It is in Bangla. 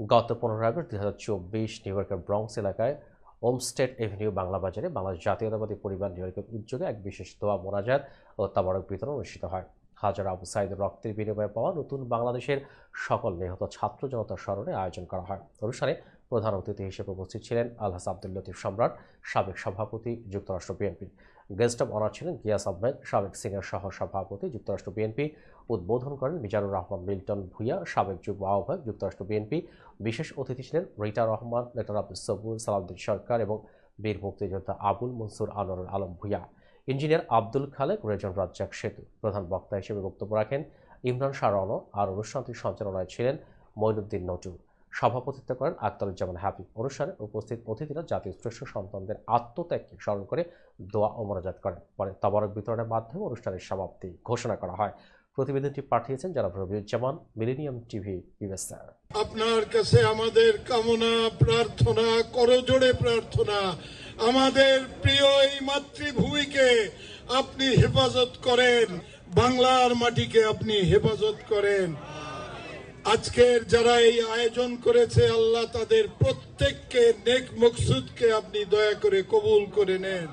গত পনেরো আগস্ট দুই হাজার চব্বিশ নিউ ইয়র্কের ব্রংস এলাকায় ওমস্টেট এভিনিউ বাংলা বাজারে বাংলাদেশ জাতীয়তাবাদী পরিবার নিউ ইয়র্কের উদ্যোগে এক বিশেষ দোয়া মোনাজাত ও তাবারক বিতরণ অনুষ্ঠিত হয়। হাজার আবু সাইদের রক্তের বিনিময়ে পাওয়া নতুন বাংলাদেশের সকল নিহত ছাত্র জনতার স্মরণে আয়োজন করা হয়। অনুষ্ঠানে প্রধান অতিথি হিসেবে উপস্থিত ছিলেন আলহাস আব্দুল লতিফ সম্রাট, সাবেক সভাপতি, যুক্তরাষ্ট্র বিএনপি গেস্ট অব অনার ছিলেন গিয়াস আহমেদ, সাবেক সিনিয়র সহ সভাপতি, যুক্তরাষ্ট্র বিএনপি উদ্বোধন করেন মিজানুর রহমান, মিল্টন ভুইয়া, সাবেক যুগ্ম আহ্বায়ক, যুক্তরাষ্ট্র বিএনপি বিশেষ অতিথি ছিলেন রিটা রহমান, লেটার আব্দুল সবুর, সালাউদ্দিন সরকার এবং বীর মুক্তিযোদ্ধা আবুল মনসুর আনোয়ারুল আলম ভুইয়া। ইঞ্জিনিয়ার আব্দুল খালেক, রেজন রাজ্জাক সেতু। প্রধান বক্তা হিসেবে বক্তব্য রাখেন ইমরান শাহরণ আর অনুষ্ঠানটি সঞ্চালনায় ছিলেন মঈনুদ্দিন নটু সভাপতিত্ব করেন আক্তারুজ্জামান হ্যাপি অনুষ্ঠানে উপস্থিত অতিথিরা জাতীয় শ্রেষ্ঠ সন্তানদের আত্মত্যাগকে স্মরণ করে দোয়া ও মনোজাত করেন। পরে তবরক বিতরণের মাধ্যমে অনুষ্ঠানের সমাপ্তি ঘোষণা করা হয়। প্রতিবেদনটি পাঠিয়েছেন জনাব রবিউজ্জামান, মিলেনিয়াম টিভি আপনার কাছে আমাদের কামনা, প্রার্থনা, করজোড়ে প্রার্থনা আমাদের প্রিয় এই মাতৃভূমিকে আপনি হেফাজত করেন, বাংলার মাটিকে আপনি হেফাজত করেন। আজকের যারা এই আয়োজন করেছে, আল্লাহ তাদের প্রত্যেককে নেক মকসুদকে আপনি দয়া করে কবুল করে নেন।